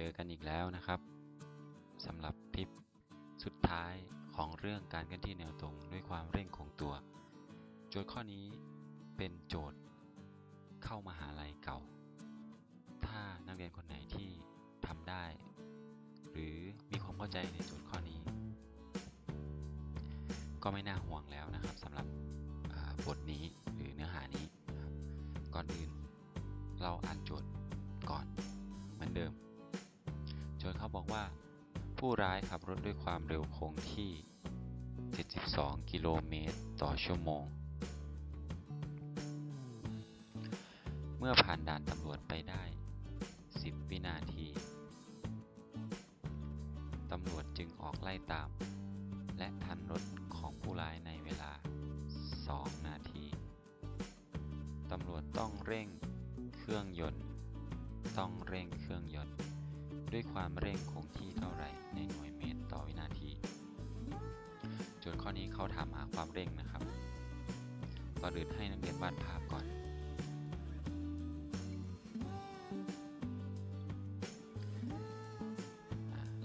จอกันอีกแล้วนะครับสำหรับคลิปสุดท้ายของเรื่องการเคลื่อนที่แนวตรงด้วยความเร่งของตัว โจทย์ข้อนี้เป็นโจทย์เข้ามหาลัยเก่า ถ้านักเรียนคนไหนที่ทำได้ หรือมีความเข้าใจในโจทย์ข้อนี้ ก็ไม่น่าห่วงแล้วนะครับสำหรับบทนี้หรือเนื้อหานี้ก่อนอื่น เราอ่านโจทย์ก่อนเหมือนเดิม จทย์เขาบอกว่า ผู้ร้ายขับรถด้วยความเร็วคงที่ 72 กิโลเมตรต่อชั่วโมง เมื่อผ่านด่านตำรวจไปได้ 10 วินาที ตำรวจจึงออกไล่ตาม และทันรถของผู้ร้ายในเวลา 2 นาที ตำรวจต้องเร่งเครื่องยนต์ ต้องเร่งเครื่องยนต์ ด้วยความเร่งคงที่เท่าไรในหน่วยเมตรต่อวินาทีโจทย์ข้อนี้เขาถามหาความเร่งนะครับก่อนอื่นให้นักเรียนวาดภาพก่อน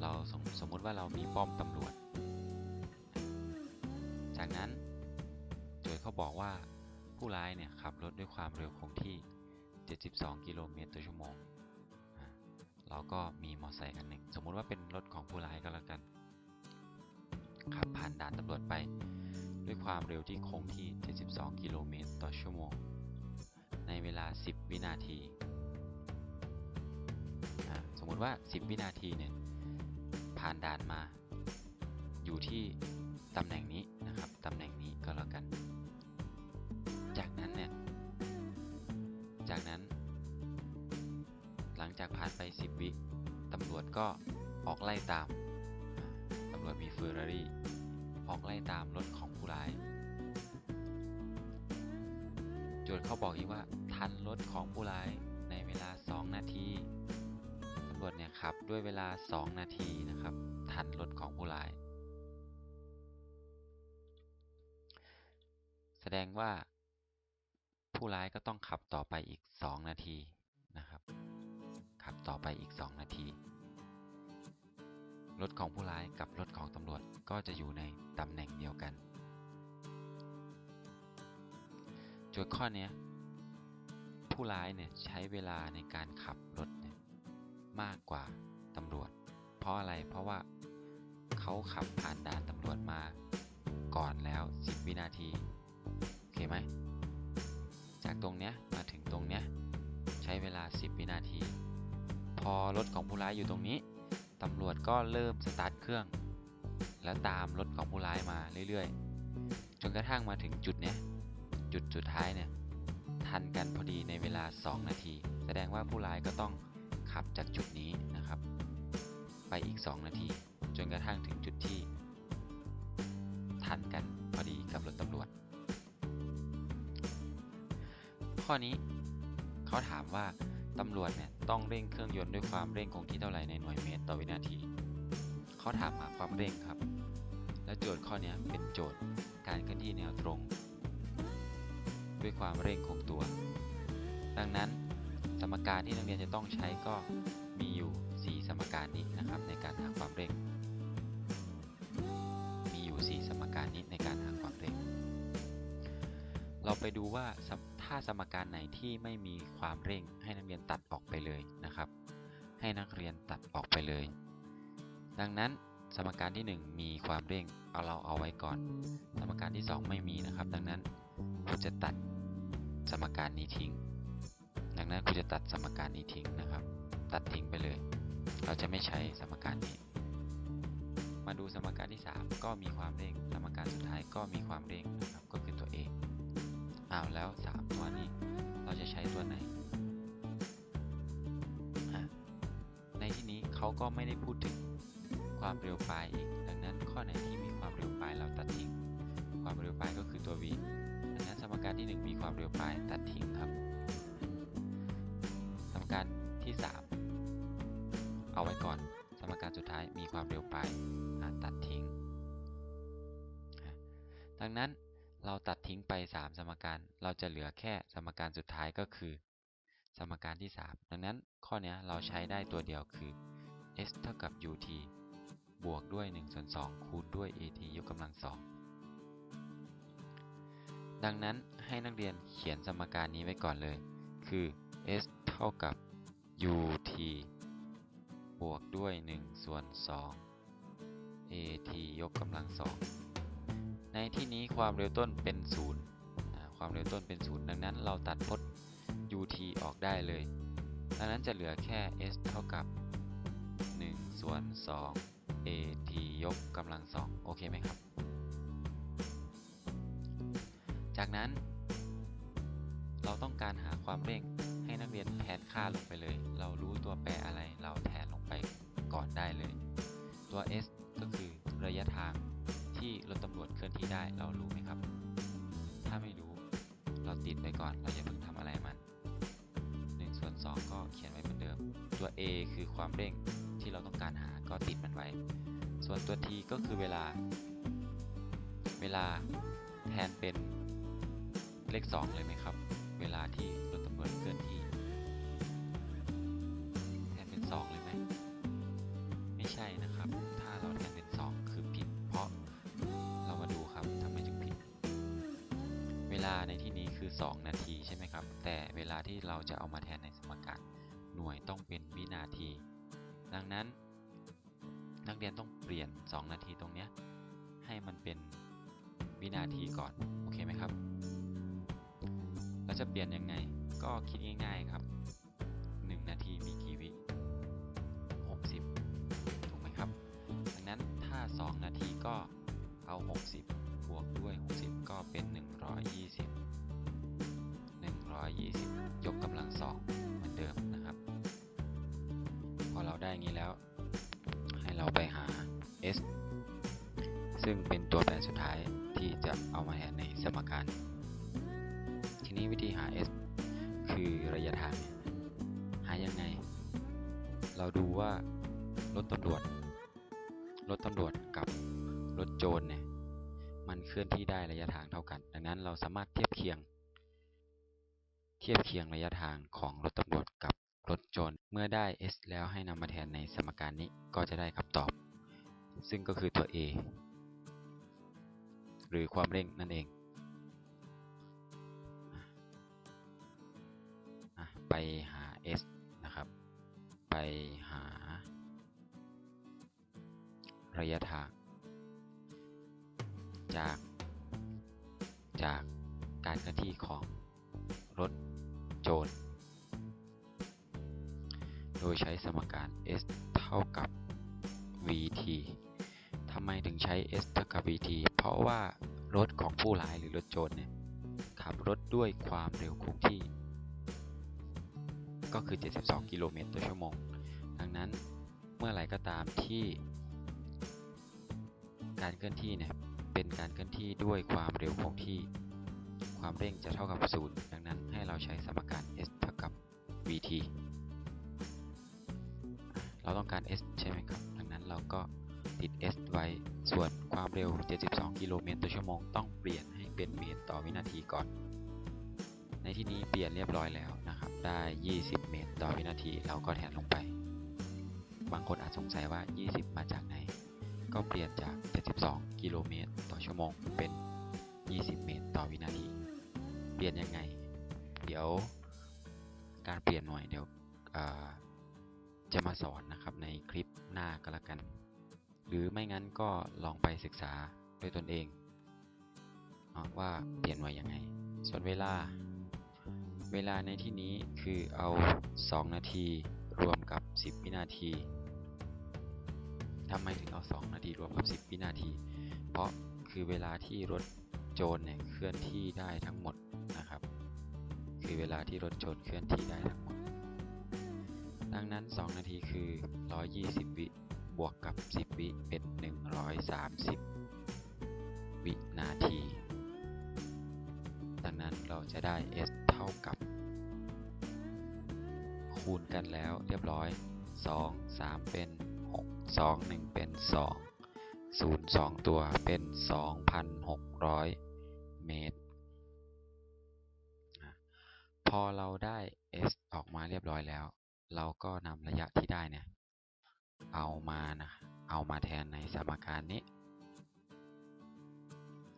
เราสมสมมุติว่าเรามีป้อมตำรวจ จากนั้นโจทย์เขาบอกว่าผู้ร้ายเนี่ยขับรถด้วยความเร็วคงที่ 72 กิโลเมตรต่อชั่วโมง เราก็มีมอเตอร์ไซค์คันหนึ่งสมมุติว่าเป็นรถของผู้ร้ายก็แล้วกัน ขับผ่านด่านตำรวจไป ด้วยความเร็วที่คงที่ 72 กิโลเมตรต่อชั่วโมง ในเวลา 10 วินาทีอะสมมุติว่า 10 วินาทีเนี่ยผ่านด่านมา อยู่ที่ตำแหน่งนี้นะครับตำแหน่งนี้ก็แล้วกัน จากนั้นเนี่ยจากนั้น ลังจากผ่านไป 10 วิตำรวจก็ออกไล่ตาม ตำรวจมีเฟอร์รารี่ออกไล่ตามรถของผู้ร้าย โจทย์เขาบอกอีกว่าทันรถของผู้ร้ายในเวลา 2 นาทีตำรวจเนี่ยขับด้วยเวลา 2 นาทีนะครับ ทันรถของผู้ร้าย แสดงว่าผู้ร้ายก็ต้องขับต่อไปอีก 2 นาทีนะครับ ขับต่อไปอีก 2 นาที รถของผู้ร้ายกับรถของตำรวจก็จะอยู่ในตำแหน่งเดียวกันจทย์ข้อเนี้ยผู้ร้ายเนี่ยใช้เวลาในการขับรถเนี่ยมากกว่าตำรวจ เพราะอะไรเพราะว่าเขาขับผ่านด่านตำรวจมาก่อนแล้ว 10 วินาที โอเคไหม จากตรงเนี้ยมาถึงตรงเนี้ยใช้เวลา 10 วินาที พอรถของผู้ร้ายอยู่ตรงนี้ตำรวจก็เริ่มสตาร์ทเครื่อง แล้วตามรถของผู้ร้ายมาเรื่อยๆ จนกระทั่งมาถึงจุดเนี้ยจุดสุดท้ายเนี่ยทันกันพอดีในเวลา 2 นาที แสดงว่าผู้ร้ายก็ต้องขับจากจุดนี้นะครับ ไปอีก 2 นาที จนกระทั่งถึงจุดที่ ทันกันพอดีกับรถตำรวจ ข้อนี้เขาถามว่า ตำรวจเนี่ยต้องเร่งเครื่องยนต์ด้วยความเร่งคงที่เท่าไหร่ในหน่วยเมตรต่อวินาที เขาถามหาความเร่งครับ และโจทย์ข้อนี้เป็นโจทย์การเคลื่อนที่แนวตรง ด้วยความเร่งคงตัว ดังนั้นสมการที่นักเรียนจะต้องใช้ก็มีอยู่ 4 สมการนี้นะครับในการหาความเร่ง มีอยู่ 4 สมการนี้ในการหาความเร่ง เราไปดูว่า ถ้าสมการไหนที่ไม่มีความเร่งให้นักเรียนตัดออกไปเลยนะครับ ให้นักเรียนตัดออกไปเลย ดังนั้นสมการที่ 1 มีความเร่งเอาเราเอาไว้ก่อน สมการที่ 2 ไม่มีนะครับ ดังนั้นครูจะตัดสมการนี้ทิ้ง ดังนั้นครูจะตัดสมการนี้ทิ้งนะครับ ตัดทิ้งไปเลย เราจะไม่ใช้สมการนี้ มาดูสมการที่ 3 ก็มีความเร่ง สมการสุดท้ายก็มีความเร่งนะครับ ก็คือตัว A อ้าวแล้ว 3 ตัวนี้ เราจะใช้ตัวไหน ในที่นี้เขาก็ไม่ได้พูดถึงความเร็วปลายอีก ดังนั้นข้อไหนที่มีความเร็วปลายเราตัดทิ้ง ความเร็วปลายก็คือตัว v ดังนั้นสมการที่ 1 มีความเร็วปลายตัดทิ้งครับ สมการที่ 3 เอาไว้ก่อน สมการสุดท้ายมีความเร็วปลายตัดทิ้ง ดังนั้น เราตัดทิ้งไป 3 สมการ เราจะเหลือแค่สมการสุดท้ายก็คือ สมการที่ 3 ดังนั้นข้อนี้เราใช้ได้ตัวเดียวคือ s เท่ากับ ut บวกด้วย1ส่วน2คูณด้วย at ยกกำลังสองดังนั้นให้นักเรียนเขียนสมการนี้ไว้ก่อนเลย คือ s เท่ากับ ut บวกด้วย1ส่วน2 at ยกกำลังสอง ในที่นี้ความเร็วต้นเป็น0อ่าความเร็วต้นเป็น0ดังนั้นเราตัดพจน์ ut ออกได้เลย ดังนั้นจะเหลือแค่ s เท่ากับ 1 ส่วน 2 at ยกกำลังสองโอเคไหมครับ จากนั้น เราต้องการหาความเร่งให้นักเรียนแทนค่าลงไปเลย เรารู้ตัวแปรอะไรเราแทนลงไปก่อนได้เลย ตัว s ก็คือระยะทาง ที่รถตำรวจเคลื่อนที่ได้เรารู้ไหมครับ ถ้าไม่รู้เราติดไว้ก่อนเราอย่าเพิ่งทำอะไรมัน1ส่วน2ก็เขียนไว้เหมือนเดิม ตัว a คือความเร่งที่เราต้องการหาก็ติดมันไว้ ส่วนตัว t ก็คือเวลา เวลาแทนเป็นเลข 2 เลยไหมครับ เวลาที่รถตำรวจเคลื่อนที่ 2 นาทีใช่ไหมครับ แต่เวลาที่เราจะเอามาแทนในสมการหน่วยต้องเป็นวินาที ดังนั้น นักเรียนต้องเปลี่ยน 2 นาทีตรงนี้ให้มันเป็นวินาทีก่อน โอเคไหมครับ เราจะเปลี่ยนยังไง ก็คิดง่าย ๆครับ 1 นาทีมีกี่วิ60 ถูกไหมครับ ดังนั้นถ้า 2 นาทีก็เอา 60 บวกด้วย 60 ก็เป็น 120 120 ยกกำลังสองเหมือนเดิมนะครับ พอเราได้งี้แล้ว ให้เราไปหา s ซึ่งเป็นตัวแปรสุดท้ายที่จะเอามาแทนในสมการ ทีนี้วิธีหา s คือระยะทาง หายังไง เราดูว่ารถตำรวจ รถตำรวจกับรถโจรเนี่ย มันเคลื่อนที่ได้ระยะทางเท่ากัน ดังนั้นเราสามารถเทียบเคียง เทียบเคียงระยะทางของรถตำรวจกับรถโจรเมื่อได้ s แล้วให้นำมาแทนในสมการนี้ก็จะได้คำตอบ ซึ่งก็คือตัว a หรือความเร่งนั่นเองไปหา s นะครับ ไปหา ระยะทาง จาก จากการเคลื่อนที่ของรถ โจรโดยใช้สมการ s เท่ากับ vt ทำไมถึงใช้ s เท่ากับ vt เพราะว่ารถของผู้ร้ายหรือรถโจรเนี่ยขับรถด้วยความเร็วคงที่ ก็คือ 72 กิโลเมตรต่อชั่วโมง ดังนั้นเมื่อไหร่ก็ตามที่ การเคลื่อนที่เนี่ยเป็นการเคลื่อนที่ด้วยความเร็วคงที่ ความเร่งจะเท่ากับ 0 ดังนั้นให้เราใช้สมการ s เท่ากับ vt เราต้องการ s ใช่ไหมครับ ดังนั้นเราก็ติด s ไว้ ส่วนความเร็ว 72 กิโลเมตรต่อชั่วโมง ต้องเปลี่ยนให้เป็นเมตรต่อวินาทีก่อน ในที่นี้เปลี่ยนเรียบร้อยแล้วนะครับ ได้ 20 เมตรต่อวินาที เราก็แทนลงไป บางคนอาจสงสัยว่า 20 มาจากไหน ก็เปลี่ยนจาก 72 กิโลเมตรต่อชั่วโมงเป็น 20 เมตรต่อวินาที เปลี่ยนยังไง เดี๋ยวการเปลี่ยนหน่วยเดี๋ยวจะมาสอนนะครับในคลิปหน้าก็แล้วกัน หรือไม่งั้นก็ลองไปศึกษาด้วยตนเองว่าเปลี่ยนหน่วยยังไง ส่วนเวลา เวลาในที่นี้คือเอา 2 นาทีรวมกับ 10 วินาทีทำไมถึงเอา 2 นาทีรวมกับ 10 วินาที เพราะคือเวลาที่รถ โจรเนี่ยเคลื่อนที่ได้ทั้งหมดนะครับ คือเวลาที่รถโจรเคลื่อนที่ได้ทั้งหมด ดังนั้น 2 นาทีคือ 120 วิบวกกับ 10 วิเป็น 130 วินาที ดังนั้นเราจะได้ s เท่ากับ คูณกันแล้วเรียบร้อย 2 3 เป็น 6 2 1 เป็น 2 0 2 ตัวเป็น 2,600 เมตร พอเราได้ s ออกมาเรียบร้อยแล้ว เราก็นำระยะที่ได้เนี่ย เอามานะ เอามาแทนในสมการนี้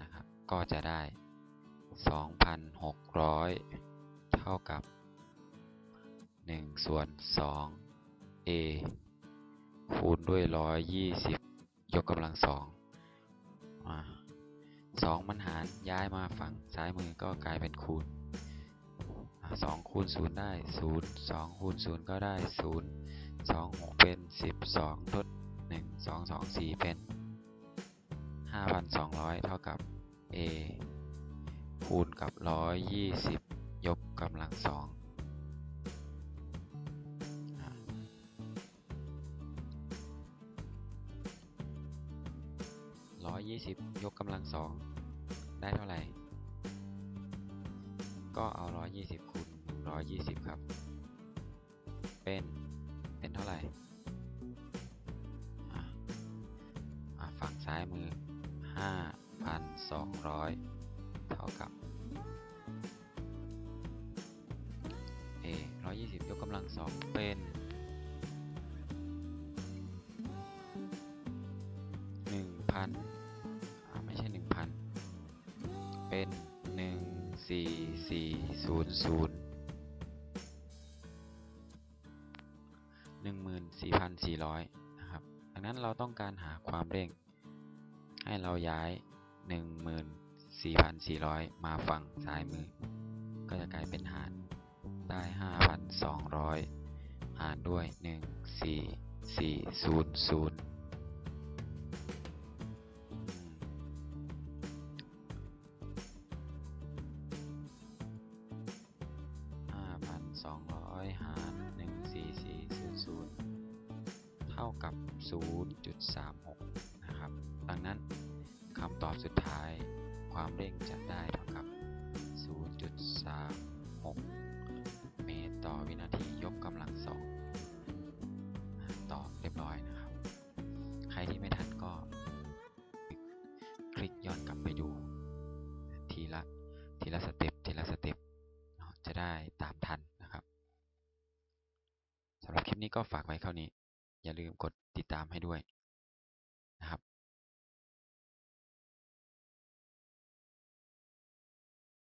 นะครับ ก็จะได้ 2,600 เท่ากับ 1 ส่วน 2 a คูณด้วย 120 ยกกำลังสองมา สองมันหารย้ายมาฝั่งซ้ายมือก็กลายเป็นคูณสองคูณศูนย์ได้ศูนย์สองคูณศูนย์ก็ได้ศูนย์สองหกเป็นสิบสองลดหนึ่งสองสองสี่เป็นห้าพันสองร้อยเท่ากับ a คูณกับร้อยยี่สิบยกกำลังสองร้อยยี่สิบยกกำลังสอง ได้เท่าไหร่ ก็เอา 120คูณ120 ครับ เป็น เป็นเท่าไหร่ฝั่งซ้ายมือ 5,200 เท่ากับ A 120 ยกกำลัง 2 เป็น 1,000 เป็น 14400 14,400 นะครับ ดังนั้นเราต้องการหาความเร่ง ให้เราย้าย 14,400 มาฝั่งซ้ายมือ ก็จะกลายเป็นหารได้ 5,200 หารด้วย 14400 200 หาร 14400 เท่ากับ 0.36 นะครับ ดังนั้นคำตอบสุดท้ายความเร่งจะได้เท่ากับ 0.36 เมตรต่อวินาทียกกำลังสองตอบเรียบร้อยนะครับ ใครที่ไม่ทันก็ คลิกย้อนกลับไปดู ทีละทีละสเต็ นี้ก็ฝากไว้เท่านี้ อย่าลืมกดติดตามให้ด้วยนะครับ